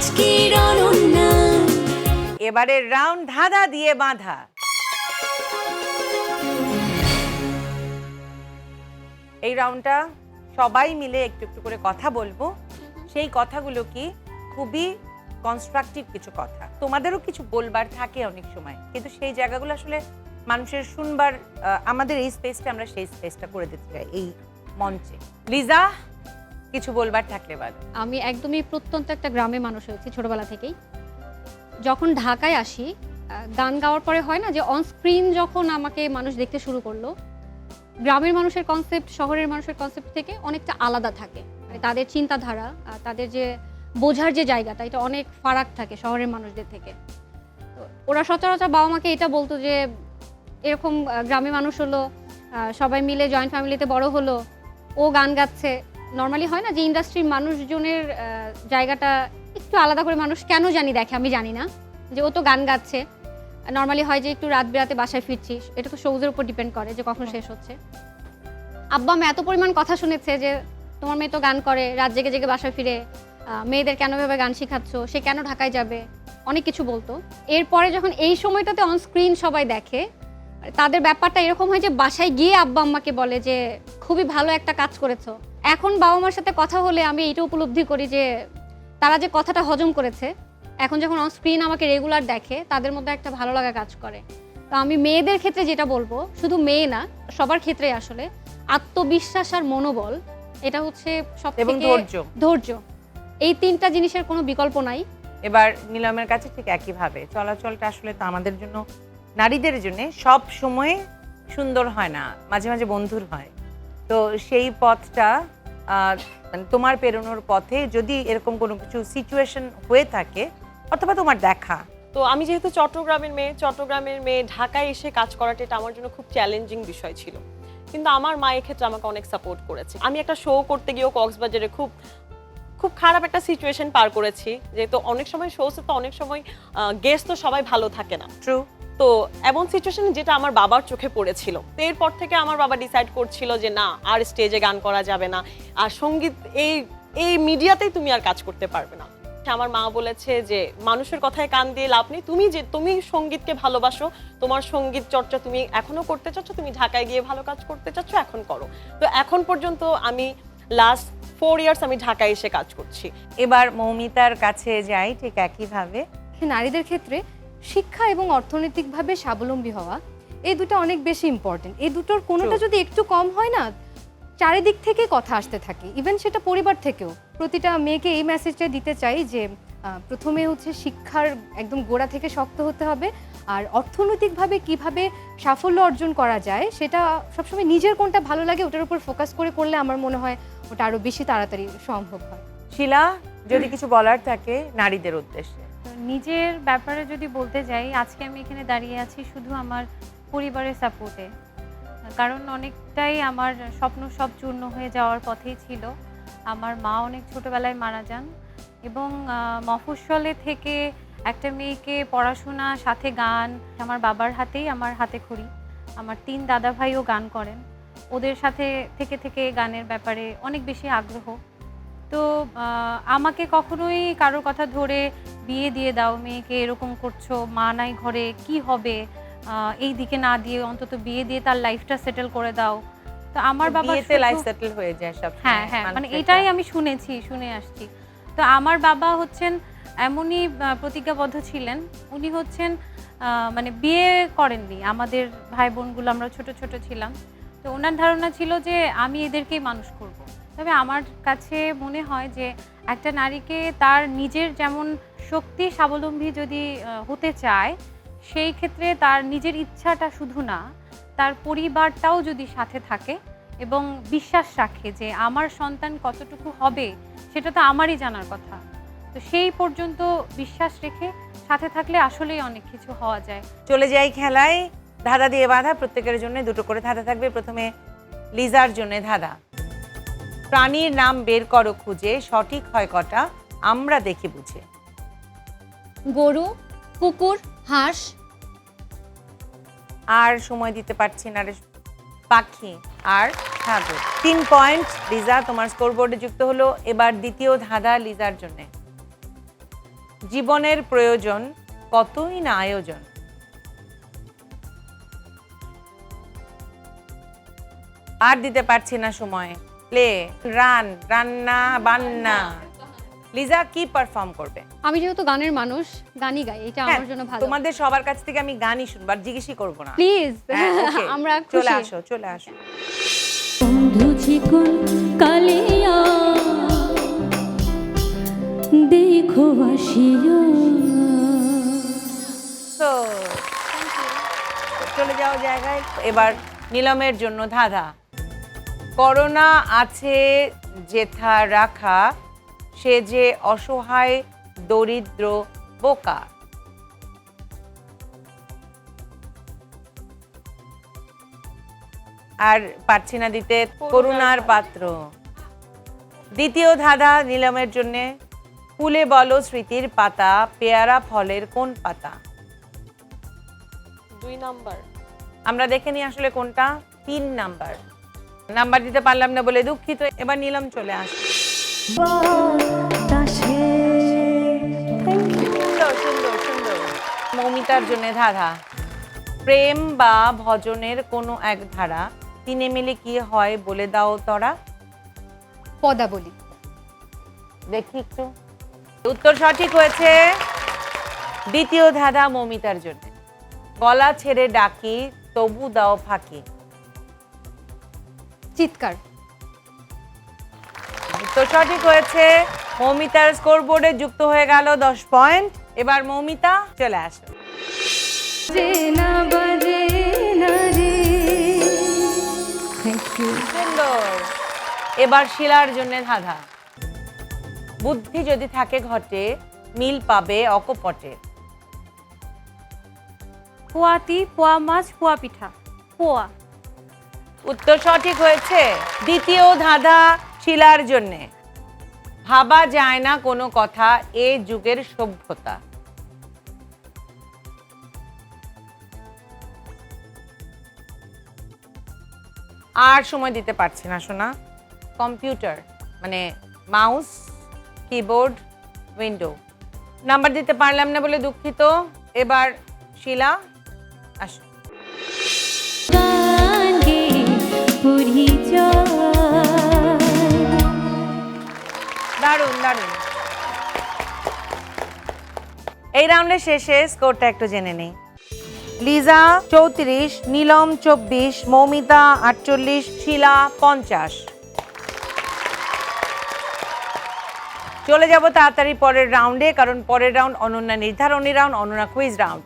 আজকের এবারের রাউন্ড ধাঁধা দিয়ে বাঁধা। এই রাউন্ডটা সবাই মিলে একটু একটু করে কথা বলব। সেই কথাগুলো কি খুবই কনস্ট্রাকটিভ কিছু কথা। তোমাদেরও কিছু বলবার থাকে অনেক সময়। কিন্তু সেই জায়গাগুলো আসলে মানুষের শুনবার আমাদের এই স্পেসটা আমরা সেই স্পেসটা করে দিতে চাই, এই মঞ্চে। লিজা কিছু বলবার থাকলে বলো। আমি একদমই প্রত্যন্ত একটা গ্রামে মানুষ হয়েছি ছোটবেলা থেকেই। যখন ঢাকায় আসি গান গাওয়ার পরে হয় না যে অন স্ক্রিন যখন আমাকে মানুষ দেখতে শুরু করল, গ্রামের মানুষের কনসেপ্ট শহরের মানুষের কনসেপ্ট থেকে অনেকটা আলাদা থাকে। মানে তাদের চিন্তাধারা তাদের যে বোঝার যে জায়গাটা, এটা অনেক ফারাক থাকে শহরের মানুষদের থেকে। ওরা সচরাচর বাবা মাকে এটা বলতো যে, এরকম গ্রামে মানুষ হলো সবাই মিলে জয়েন্ট ফ্যামিলিতে বড় হলো, ও গান গাচ্ছে নর্মালি হয় না যে ইন্ডাস্ট্রির মানুষজনের জায়গাটা একটু আলাদা করে মানুষ কেন জানি দেখে আমি জানি না। যে ও তো গান গাচ্ছে। নর্মালি হয় যে একটু রাত বেরাতে বাসায় ফিরছি এটা তো সৌজের উপর ডিপেন্ড করে যে কখন শেষ হচ্ছে। আব্বা আমি এত পরিমাণ কথা শুনেছে যে তোমার মেয়ে তো গান করে রাত জেগে জেগে বাসায় ফিরে মেয়েদের কেন ভাবে গান শেখাচ্ছ? সে কেন ঢাকায় যাবে? অনেক কিছু বলতো। এরপরে যখন এই সময়টাতে অন স্ক্রিন সবাই দেখে তাদের ব্যাপারটা এরকম হয় যে বাসায় গিয়ে আব্বা আম্মাকে বলে যে খুবই ভালো একটা কাজ করেছ। এখন বাবা মার সাথে কথা হলে আমি এটা উপলব্ধি করি যে তারা যে কথাটা হজম করেছে এখন যখন অন স্ক্রিন আমাকে রেগুলার দেখে তাদের মধ্যে একটা ভালো লাগা কাজ করে। তো আমি মেয়েদের ক্ষেত্রে যেটা বলব শুধু মেয়ে না সবার ক্ষেত্রে আসলে আত্মবিশ্বাস আর মনোবল এটা হচ্ছে সব এবং ধৈর্য। ধৈর্য। এই তিনটা জিনিসের কোনো বিকল্প নাই। এবার নিলামের কাছে ঠিক একইভাবে চলাচলটা আসলে তো আমাদের জন্য নারীদের জন্য সব সময় সুন্দর হয় না মাঝে মাঝে বন্ধুর হয়। তো সেই পথটা মানে তোমার পেরোনোর পথে যদি এরকম কোনো কিছু সিচুয়েশন হয়ে থাকে অথবা তোমার দেখা। তো আমি যেহেতু চট্টগ্রামের মেয়ে চট্টগ্রামের মেয়ে ঢাকায় এসে কাজ করাটা এটা আমার জন্য খুব চ্যালেঞ্জিং বিষয় ছিল। কিন্তু আমার মা ক্ষেত্রে আমাকে অনেক সাপোর্ট করেছে। আমি একটা শো করতে গিয়েও কক্সবাজারে খুব খুব খারাপ একটা সিচুয়েশন পার করেছি। যেহেতু অনেক সময় শোসে তো অনেক সময় গেস্ট তো সবাই ভালো থাকে না। ট্রু তো এমন সিচুয়েশন যেটা আমার বাবার চোখে পড়েছিল। তো এরপর থেকে আমার বাবা ডিসাইড করছিল যে না আর স্টেজে গান করা যাবে না। আর সংগীত এই এই মিডিয়াতেই তুমি আর কাজ করতে পারবে না। আমার মা বলেছে যে মানুষের কথায় কান দিয়ে লাভ নেই। তুমি যে তুমি সঙ্গীতকে ভালোবাসো তোমার সংগীত চর্চা তুমি এখনও করতে চাচ্ছ তুমি ঢাকায় গিয়ে ভালো কাজ করতে চাচ্ছ এখন করো। তো এখন পর্যন্ত আমি লাস্ট ফোর ইয়ার্স আমি ঢাকায় এসে কাজ করছি। এবার মৌমিতার কাছে যাই ঠিক একইভাবে। নারীদের ক্ষেত্রে শিক্ষা এবং অর্থনৈতিকভাবে স্বাবলম্বী হওয়া এই দুটো অনেক বেশি ইম্পর্টেন্ট এই দুটোর কোনোটা যদি একটু কম হয় না চারিদিক থেকে কথা আসতে থাকে। ইভেন সেটা পরিবার থেকেও। প্রতিটা মেয়েকে এই মেসেজটা দিতে চাই যে প্রথমে হচ্ছে শিক্ষার একদম গোড়া থেকে শক্ত হতে হবে। আর অর্থনৈতিকভাবে কীভাবে সাফল্য অর্জন করা যায় সেটা সবসময় নিজের কোনটা ভালো লাগে ওটার উপর ফোকাস করে করলে আমার মনে হয় ওটা আরও বেশি তাড়াতাড়ি সম্ভব হয়। শিলা যদি কিছু বলার থাকে নারীদের উদ্দেশ্যে। নিজের ব্যাপারে যদি বলতে যাই, আজকে আমি এখানে দাঁড়িয়ে আছি শুধু আমার পরিবারের সাপোর্টে কারণ অনেকটাই আমার স্বপ্ন সব চূর্ণ হয়ে যাওয়ার পথেই ছিল। আমার মা অনেক ছোটবেলায় মারা যান এবং মফস্বলে থেকে একটা মেয়েকে পড়াশোনা, সাথে গান, আমার বাবার হাতেই আমার হাতে খড়ি। আমার তিন দাদা ভাইও গান করেন। ওদের সাথে থেকে থেকে গানের ব্যাপারে অনেক বেশি আগ্রহ। তো আমাকে কখনোই কারোর কথা ধরে বিয়ে দিয়ে দাও মেয়েকে এরকম করছ মা নাই ঘরে কি হবে? এই দিকে না দিয়ে অন্তত বিয়ে দিয়ে তার লাইফটা সেটেল করে দাও। তো আমার বাবা বিয়েতে লাইফ সেটেল হয়ে যায় সব হ্যাঁ হ্যাঁ মানে এটাই আমি শুনেছি শুনে আসছি। তো আমার বাবা হচ্ছেন এমনই প্রতিজ্ঞাবদ্ধ ছিলেন। উনি হচ্ছেন মানে বিয়ে করেননি। আমাদের ভাই বোনগুলো আমরা ছোট ছোট ছিলাম। তো ওনার ধারণা ছিল যে আমি এদেরকেই মানুষ করব। তবে আমার কাছে মনে হয় যে একটা নারীকে তার নিজের যেমন শক্তি স্বাবলম্বী যদি হতে চায়, সেই ক্ষেত্রে তার নিজের ইচ্ছাটা শুধু না, তার পরিবারটাও যদি সাথে থাকে এবং বিশ্বাস রাখে যে আমার সন্তান কতটুকু হবে, সেটা তো আমারই জানার কথা। তো সেই পর্যন্ত বিশ্বাস রেখে সাথে থাকলে আসলেই অনেক কিছু হওয়া যায়। চলে যাই খেলায়, ধাঁধা দিয়ে বাঁধা, প্রত্যেকের জন্য দুটো করে ধাঁধা থাকবে। প্রথমে লিজার জন্য ধাঁধা। প্রাণীর নাম বের করো খুঁজে, সঠিক হয় কটা, আমরা দেখি বুঝে। গরু, কুকুর, হাঁস। আর সময় দিতে পারছি না পাখি আর সাগর তিন পয়েন্ট, লিজা, তোমার স্কোর বোর্ডে যুক্ত হলো। এবার দ্বিতীয় ধাঁধা লিজার জন্য। জীবনের প্রয়োজন কতই না আয়োজন? আর দিতে পারছি না সময়। প্লে, রান, রান্না, বান্না। লিজা কি পারফর্ম করবে? আমি যেহেতু গানের মানুষ গানই গাই এটা হ্যাঁ, আমার জন্য ভালো। তোমাদের সবার কাছ থেকে আমি গানই শুনব আর জিজ্ঞেসই করব না। প্লিজ হ্যাঁ, okay, আমরা চলে আসো চলে আসো। বন্ধু চিকন কালিয়া দেখো আসিয়া তো চলে যাও জায়গায় এবার নিলামের জন্য ধাঁধা। করোনা আছে জেঠা রাখা সে যে অসহায় দরিদ্র বোকা। আর পারছি না দিতে করুণার পাত্র। দ্বিতীয় ধাঁধা নিলামের জন্যে ফুলে বলো স্মৃতির পাতা পেয়ারা ফলের কোন পাতা? দুই নাম্বার। আমরা দেখে নিই আসলে কোনটা? তিন নাম্বার। নাম্বার দিতে পারলাম না বলে দুঃখিত এবার নিলাম চলে আস সুন্দর সুন্দর সুন্দর মৌমিতার জন্য ধাঁধা প্রেম বা ভজনের কোনো এক ধারা। তিনে মিলে কি হয় বলে দাও তরা। পদাবলী। দেখি একটু। উত্তর সঠিক হয়েছে। দ্বিতীয় ধাঁধা মৌমিতার জন্য। গলা ছেড়ে ডাকি তবু দাও ফাঁকি। চিৎকার। তো সঠিক হয়েছে। মৌমিতার স্কোর বোর্ডে যুক্ত হয়ে গেল দশ পয়েন্ট এবার মৌমিতা চলে আসো। এবার শিলার জন্য ধাঁধা। বুদ্ধি যদি থাকে ঘটে মিল পাবে অকপটে। পোয়াতি পোয়া মাছ পোয়া পিঠা। পোয়া। উত্তর সঠিক হয়েছে। দ্বিতীয় ধাঁধা। শিলার জন্য। ভাবা যায় না কোনো কথা এ যুগের সভ্যতা। আর সময় দিতে পারছি না শোনা কম্পিউটার মানে মাউস, কিবোর্ড, উইন্ডো। নাম্বার দিতে পারলাম না বলে দুঃখিত। এবার শিলা, আসো। দারুণ দারুণ। এই রাউন্ডের শেষে স্কোরটা একটু জেনে নেই। লিজা চৌত্রিশ, নীলম চব্বিশ, মৌমিতা আটচল্লিশ, শিলা পঞ্চাশ। চলে যাব তাড়াতাড়ি পরের রাউন্ডে কারণ পরের রাউন্ড অনন্যা নির্ধারণী রাউন্ড অনন্যা কুইজ রাউন্ড